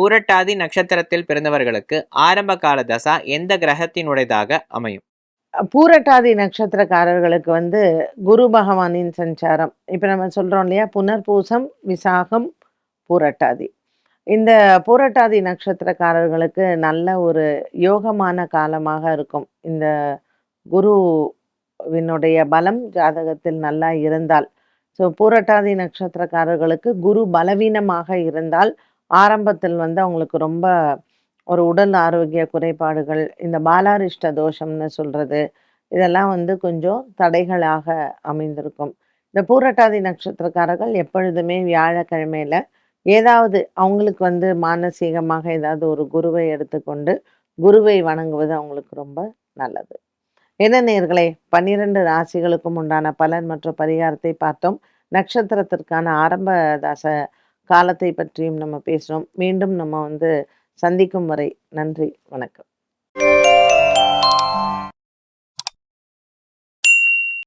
பூரட்டாதி நட்சத்திரத்தில் பிறந்தவர்களுக்கு ஆரம்ப கால தசா எந்த கிரகத்தினுடையதாக அமையும்? பூரட்டாதி நட்சத்திரக்காரர்களுக்கு வந்து குரு பகவானின் சஞ்சாரம். இப்போ நம்ம சொல்கிறோம் இல்லையா? புனர்பூசம் விசாகம் பூரட்டாதி. இந்த பூரட்டாதி நட்சத்திரக்காரர்களுக்கு நல்ல ஒரு யோகமான காலமாக இருக்கும். இந்த குருவினுடைய பலம் ஜாதகத்தில் நல்லா இருந்தால். ஸோ பூரட்டாதி நட்சத்திரக்காரர்களுக்கு குரு பலவீனமாக இருந்தால் ஆரம்பத்தில் வந்து அவங்களுக்கு ரொம்ப ஒரு உடல் ஆரோக்கிய குறைபாடுகள் இந்த பாலாரிஷ்ட தோஷம்னு சொல்றது இதெல்லாம் வந்து கொஞ்சம் தடைகளாக அமைந்திருக்கும். இந்த பூரட்டாதி நட்சத்திரக்காரர்கள் எப்பொழுதுமே வியாழக்கிழமையில ஏதாவது அவங்களுக்கு வந்து மானசீகமாக ஏதாவது ஒரு குருவை எடுத்துக்கொண்டு குருவை வணங்குவது அவங்களுக்கு ரொம்ப நல்லது. என்ன நேர்களே பன்னிரண்டு ராசிகளுக்கும் உண்டான பலன் மற்றும் பரிகாரத்தை பார்த்தோம். நட்சத்திரத்திற்கான ஆரம்ப தச காலத்தை பற்றியும் நம்ம பேசுகிறோம் மீண்டும் நம்ம வந்து சந்திக்கும் வரை நன்றி வணக்கம்.